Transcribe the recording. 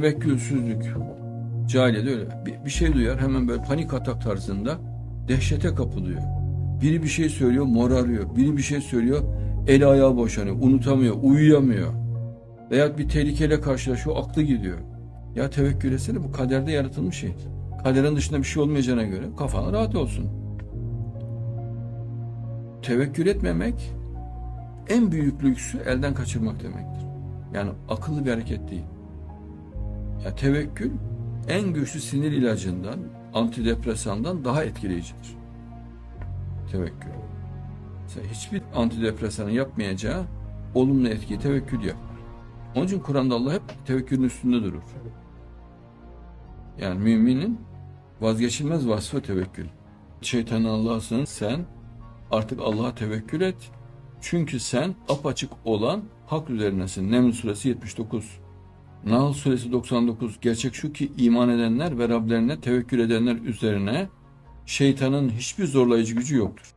Tevekkülsüzlük. Cahiliyede öyle. Bir, bir şey duyar hemen böyle panik atak tarzında dehşete kapılıyor. Biri bir şey söylüyor morarıyor. Biri bir şey söylüyor eli ayağı boşanıyor. Unutamıyor, uyuyamıyor. Veya bir tehlikeyle karşılaşıyor aklı gidiyor. Ya tevekkül etsene bu kaderde yaratılmış şey. Kaderin dışında bir şey olmayacağına göre kafan rahat olsun. Tevekkül etmemek en büyük lüksü elden kaçırmak demektir. Yani akıllı bir hareket değil. Ya tevekkül en güçlü sinir ilacından, antidepresandan daha etkileyicidir. Tevekkül. Mesela hiçbir antidepresanın yapmayacağı olumlu etkiyi tevekkül yapar. Onun için Kur'an'da Allah hep tevekkülün üstünde durur. Yani müminin vazgeçilmez vasfı tevekkül. Şeytan Allah'sın sen artık Allah'a tevekkül et. Çünkü sen apaçık olan hak üzerinesin. Neml suresi 79. Nahl suresi 99. Gerçek şu ki iman edenler ve Rablerine tevekkül edenler üzerine şeytanın hiçbir zorlayıcı gücü yoktur.